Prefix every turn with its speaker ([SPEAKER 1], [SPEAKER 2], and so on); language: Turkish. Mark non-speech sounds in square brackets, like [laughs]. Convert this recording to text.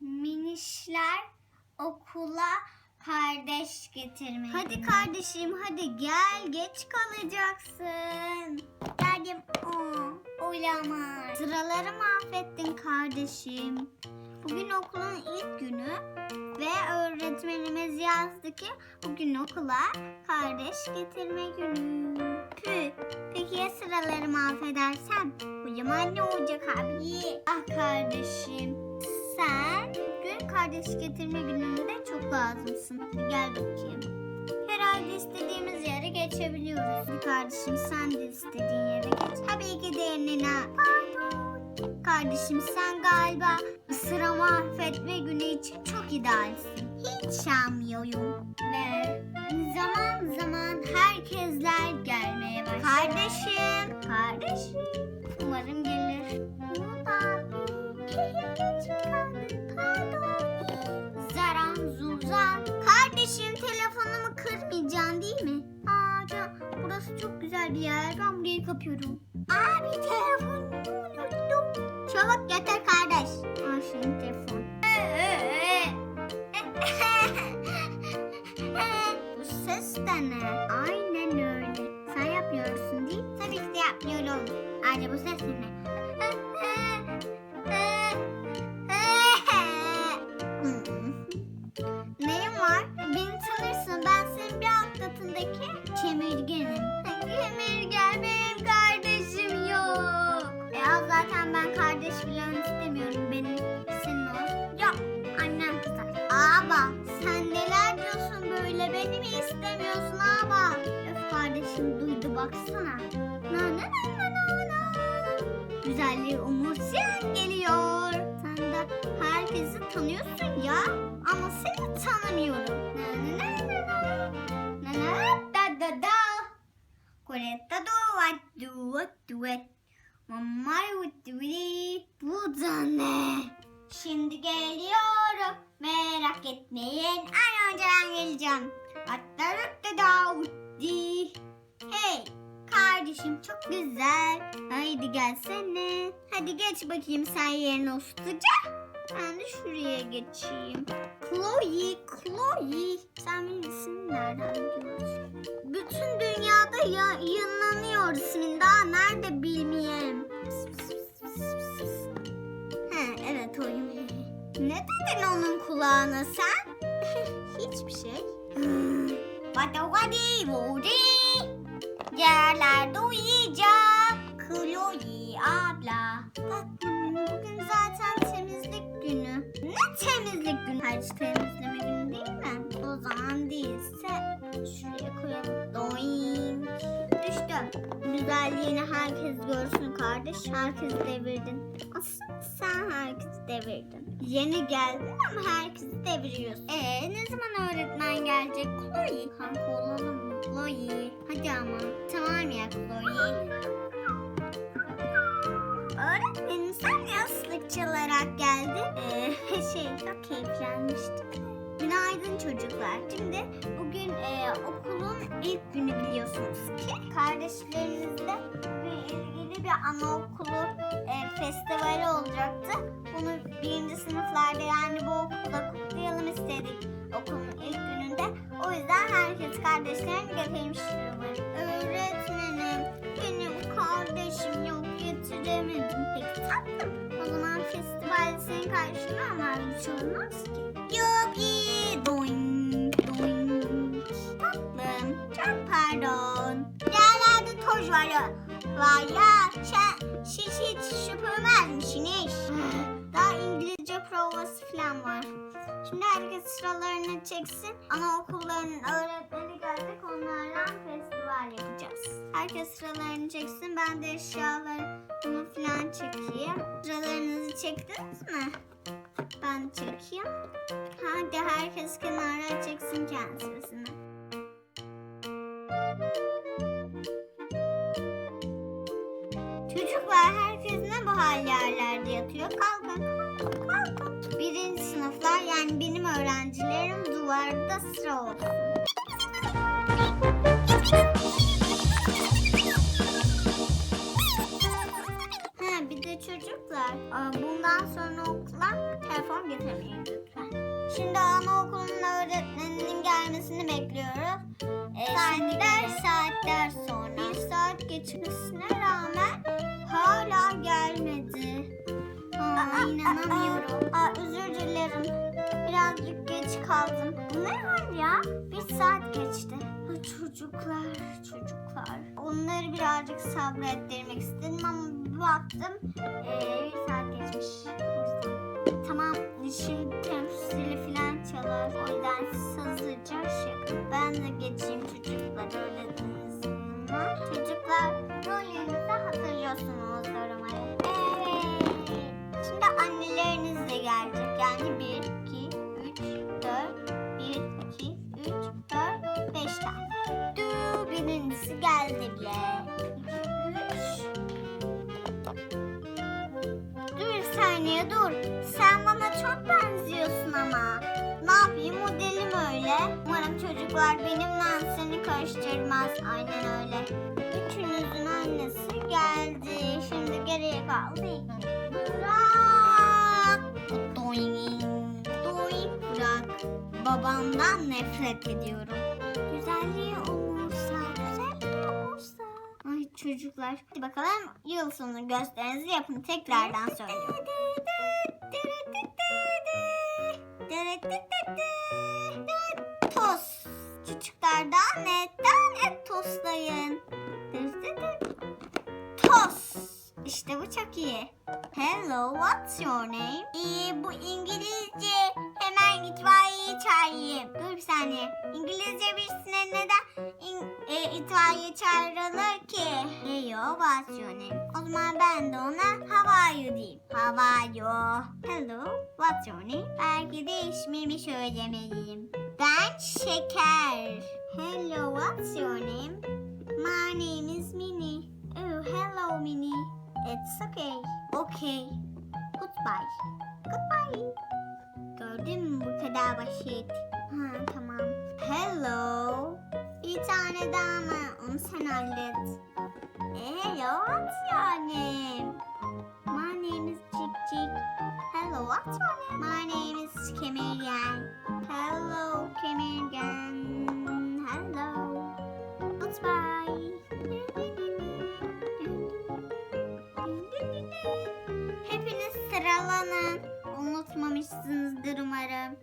[SPEAKER 1] minişler okula kardeş getirmeye.
[SPEAKER 2] Hadi kardeşim hadi gel geç kalacaksın.
[SPEAKER 1] Geldim. Aa, olamaz.
[SPEAKER 2] Sıraları mahvettin kardeşim. Bugün okulun ilk günü ve öğretmenimiz yazdı ki bugün okula kardeş getirme günü. Pü. Peki ya sıraları mahvedersem? O zaman ne olacak abi? Ah kardeşim. Sen bugün kardeş getirme gününde çok lazımsın. Gel bakayım. Herhalde istediğimiz yere geçebiliyoruz. Kardeşim sen de istediğin yere geç. Tabii ki de Nina. Pardon. Kardeşim sen galiba sıra mahvetme günü için çok idealsin. Hiç sanmıyorum.
[SPEAKER 1] Ve zaman zaman herkesler gelmeye başlar.
[SPEAKER 2] Kardeşim. Kardeşim.
[SPEAKER 1] Umarım gelir.
[SPEAKER 2] Umut abi. Pardon.
[SPEAKER 1] Zaran zuzan.
[SPEAKER 2] Kardeşim telefonumu kırmayacaksın değil mi? Aa, can, burası çok güzel bir yer. Ben burayı kapıyorum. Abi telefonumu unuttum. Çabuk getir kardeş. Aa senin telefon. [laughs] Bu ses de ne? Aynen Ayrıca bu ses ne? Neyin var? Beni tanırsın. Ben senin bir alt katındaki kemirgenim. Kemirgen benim kardeşim yok. E al zaten ben kardeş falan istemiyorum. Benim senin olsun. Yok annem kızar. Ama sen neler diyorsun böyle? Beni mi istemiyorsun ama? Öf kardeşim duydu baksana. Na na na na na na. Güzelliği umursayan geliyor. Sen de herkesi tanıyorsun ya. Ama seni tanımıyorum. Na na da da da. Koretta do what do what do it. Mamma what do it. Bu da ne? Şimdi geliyorum. Merak etmeyin. An önce ben geleceğim. Hatta da da utti. Kardeşim çok güzel. Haydi gelsene. Hadi geç bakayım sen yerine usluca. Ben de şuraya geçeyim. Chloe, Chloe. Sen benim ismimi nereden biliyorsun? Bütün dünyada ya yayınlanıyor ismin. Daha nerede bilmeyeyim. He, evet oyun. Ne dedin onun kulağına sen? [laughs] Hiçbir şey. Vada vadi vodi. Yerlerde uyuyacak. Chloe abla. Tatlım bugün zaten temizlik günü. Ne temizlik günü? Hiç temizleme günü değil mi? O zaman değilse şuraya koyalım. Doink. Düştü. Güzelliğini herkes görsün kardeş. Herkes devirdin. Aslında sen herkesi devirdin. Yeni geldin ama herkesi deviriyorsun.
[SPEAKER 1] Ee, ne zaman öğretmen gelecek? Chloe.
[SPEAKER 2] Kanka olalım mı?
[SPEAKER 1] Chloe.
[SPEAKER 2] Hadi ama.
[SPEAKER 1] Tamam ya Chloe.
[SPEAKER 2] Öğretmenim sen ne ıslık çalarak geldin? Ee, [laughs] şey çok keyiflenmiştik. Günaydın çocuklar. Şimdi bugün e, okulun ilk günü biliyorsunuz ki. Kardeşlerinizle bir ilgili bir anaokulu e, festivali olacaktı. Bunu birinci sınıflarda yani bu okulda kutlayalım istedik okulun ilk gününde. O yüzden herkes kardeşlerini umarım. Öğretmenim benim kardeşim yok getiremedim. Peki tatlım. O zaman festivalde senin bir şey olmaz ki. Yok iyi. Doink Toz var ya. Sen, siz hiç süpürmez misiniz? [laughs] Daha İngilizce provası falan var. Şimdi herkes sıralarını çeksin. Anaokullarının öğretmeni gelecek. Onlarla festival yapacağız. Herkes sıralarını çeksin. Ben de eşyalarımı falan çekeyim. Sıralarınızı çektiniz mi? Ben çekeyim. Hadi herkes kenara çeksin kendi sırasını. Çocuklar herkes ne bu hal yerlerde yatıyor? Kalkın, kalkın. Birinci sınıflar yani benim öğrencilerim duvarda sıra olsun. Ha bir de çocuklar bundan sonra okula telefon getirmeyin lütfen. Şimdi anaokulunun öğretmeninin gelmesini bekliyoruz. Ee, saatler saatler sonra. Bir saat geçmesine rağmen gelmedi.
[SPEAKER 1] Aa, inanamıyorum.
[SPEAKER 2] Aa, özür dilerim. Birazcık geç kaldım. Ne var ya? Bir saat geçti. Bu Çocuklar, çocuklar. Onları birazcık sabrettirmek istedim ama bir baktım ee, bir saat geçmiş. Tamam, şimdi temsili falan çalar. O yüzden siz hızlıca şey. Ben de geçeyim çocuklar benimle seni karıştırmaz. Aynen öyle. Üçünüzün annesi geldi. Şimdi geriye kaldı iki. Burak. Doing. Doing Burak. Babamdan nefret ediyorum. Güzelliği umursa. Güzelliği umursa. Ay çocuklar. Hadi bakalım yıl sonu gösterinizi yapın. Tekrardan söylüyorum. İşte bu çok iyi. Hello, what's your name? İyi, bu İngilizce. Hemen itfaiyeyi çağırayım. Dur bir saniye. İngilizce birisine neden in- e, itfaiye çağrılır ki? Hello, what's your name? O zaman ben de ona how are you diyeyim. How are you? Hello, what's your name? Belki de ismimi söylemeliyim. Ben Şeker. Hello, what's your name? It's okay. Okay. Goodbye. Goodbye. Gördün mü bu kadar basit. Ha tamam. Hello. Bir tane daha mı? Onu sen hallet. Hello, what's your? My name is Chick Chick. Hello, what's your name? My name is Chameleon. Hello, Chameleon. Sıralanın. Unutmamışsınızdır umarım.